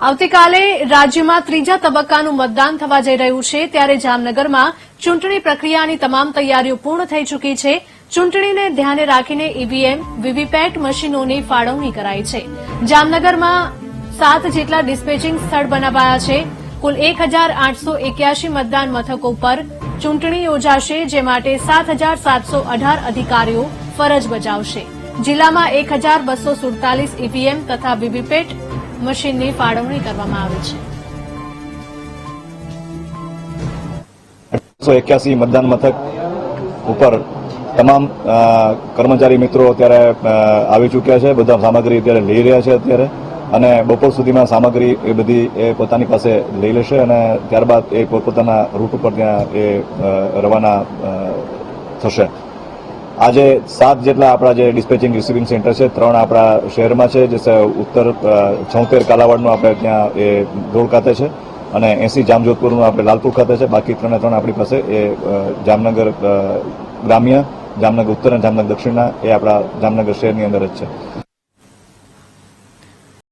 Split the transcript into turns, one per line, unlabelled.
આવતીકાલે રાજ્યમાં ત્રીજા તબક્કાનું મતદાન થવા જઈ રહ્યું છે, ત્યારે જામનગરમાં ચૂંટણી પ્રક્રિયાની તમામ તૈયારીઓ પૂર્ણ થઈ ચૂકી છે. ચૂંટણીને ધ્યાને રાખીને ઈવીએમ, વીવીપેટ મશીનોની ફાળવણી કરાઈ છે. જામનગરમાં સાત જેટલા ડિસ્પેચિંગ સ્થળ બનાવાયા છે. કુલ એક મતદાન મથકો પર ચૂંટણી યોજાશે, જે માટે સાત અધિકારીઓ ફરજ બજાવશે. જિલ્લામાં એક ઈવીએમ તથા વીવીપેટ મશીનની ફાળવણી કરવામાં આવી છે.
એક્યાસી મતદાન મથક ઉપર તમામ કર્મચારી મિત્રો અત્યારે આવી ચૂક્યા છે, બધા સામગ્રી અત્યારે લઈ રહ્યા છે અત્યારે અને બપોર સુધીમાં સામગ્રી એ બધી એ પોતાની પાસે લઈ લેશે અને ત્યારબાદ એ પોતપોતાના રૂટ ઉપર ત્યાં એ રવાના થશે. આજે સાત જેટલા આપણા જે ડિસ્પેચિંગ રિસીવિંગ સેન્ટર છે, ત્રણ આપણા શહેરમાં છે, જે ઉત્તર છોતેર કાલાવાડનું આપણે ત્યાં એ ધોળ ખાતે છે અને એસી જામજોધપુરનું આપણે લાલપુર ખાતે છે. બાકી ત્રણે ત્રણ આપણી પાસે એ જામનગર ગ્રામ્ય, જામનગર ઉત્તર અને જામનગર દક્ષિણના એ આપણા જામનગર શહેરની અંદર જ છે.